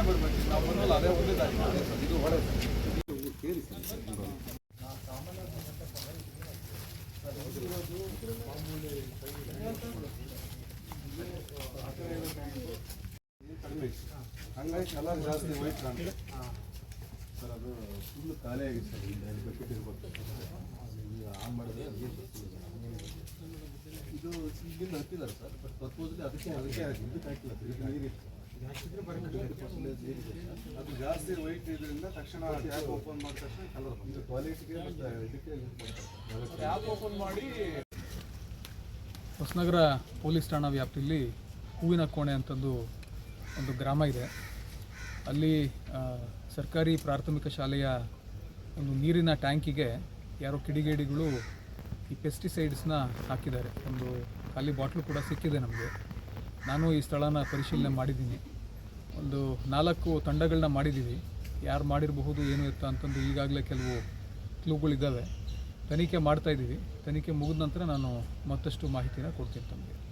ಬರಬೇಕು ನಾವು ಅದೇ ಒಂದೇ ಸರ್ ಇದು ಹಂಗಾಗಿ ಕಲರ್ ಜಾಸ್ತಿ ವೈಟ್ ಕಾಣುತ್ತೆ ಸರ್ ಅದು ಫುಲ್ ಖಾಲಿ ಆಗಿದೆ ಸರ್, ಇಲ್ಲಿ ಆನ್ ಮಾಡಿದ್ರೆ ಅದೇ ಇದು ಇಲ್ಲಿಂದ ಹತ್ತಿದ್ದಾರೆ ಸರ್ ಬಟ್ ತತ್ವದಲ್ಲಿ ಅದಕ್ಕೆ ಅದಕ್ಕೆ ಇದಕ್ಕೆ ಹಾಕಿಲ್ಲ. ಅದು ಜಾಸ್ತಿ ವೈಟ್ ಇದರಿಂದ ತಕ್ಷಣ ಟ್ಯಾಪ್ ಓಪನ್ ಮಾಡಿದ ತಕ್ಷಣ ಕಲರ್ ಬಂದು ಟಾಯ್ಲೆಟ್ಗೆ ಇದಕ್ಕೆ ಟ್ಯಾಪ್ ಓಪನ್ ಮಾಡಿ? ಹೊಸನಗರ ಪೊಲೀಸ್ ಠಾಣಾ ವ್ಯಾಪ್ತಿಯಲ್ಲಿ ಹೂವಿನ ಕೋಣೆ ಅಂತಂದು ಒಂದು ಗ್ರಾಮ ಇದೆ. ಅಲ್ಲಿ ಸರ್ಕಾರಿ ಪ್ರಾಥಮಿಕ ಶಾಲೆಯ ಒಂದು ನೀರಿನ ಟ್ಯಾಂಕಿಗೆ ಯಾರೋ ಕಿಡಿಗೇಡಿಗಳು ಈ ಪೆಸ್ಟಿಸೈಡ್ಸ್ನ ಹಾಕಿದ್ದಾರೆ. ಒಂದು ಖಾಲಿ ಬಾಟ್ಲು ಕೂಡ ಸಿಕ್ಕಿದೆ ನಮಗೆ. ನಾನು ಈ ಸ್ಥಳನ ಪರಿಶೀಲನೆ ಮಾಡಿದ್ದೀನಿ. ಒಂದು ನಾಲ್ಕು ತಂಡಗಳನ್ನ ಮಾಡಿದ್ದೀವಿ. ಯಾರು ಮಾಡಿರಬಹುದು, ಏನು ಇತ್ತ ಅಂತಂದು ಈಗಾಗಲೇ ಕೆಲವು ಕ್ಲೂಗಳಿದ್ದಾವೆ. ತನಿಖೆ ಮಾಡ್ತಾ ಇದ್ದೀವಿ. ತನಿಖೆ ಮುಗಿದ ನಂತರ ನಾನು ಮತ್ತಷ್ಟು ಮಾಹಿತಿನ ಕೊಡ್ತೀನಿ ತಮಗೆ.